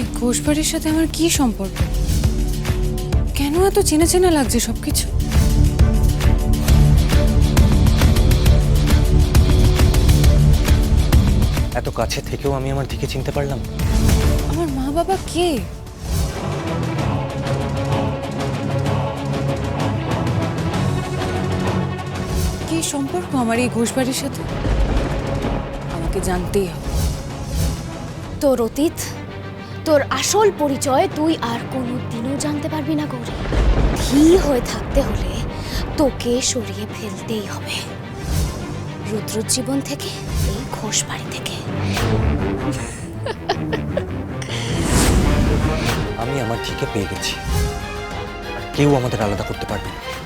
এই ঘোষবাড়ির সাথে আমার কি সম্পর্ক? কেন এত চেনা চেনা লাগছে সবকিছু? এত কাছে থেকেও আমি আমার দিকে চিনতে পারলাম। আমার মা বাবা কে? কি সম্পর্ক আমার এই ঘোষবাড়ির সাথে? আমাকে জানতেই হবে। তোর অতীত তোর আসল পরিচয় তুই আর কোনো দিনও জানতে পারবি না, গৌরী। ধী হয়ে থাকতে হলে তোকে সরিয়ে ফেলতেই হবে। রুদ্রর জীবন থেকে, এই ঘোষ বাড়ি থেকে। আমি আমার ঠিকে পেয়ে গেছি। কেউ আমাদের আলাদা করতে পারবে না।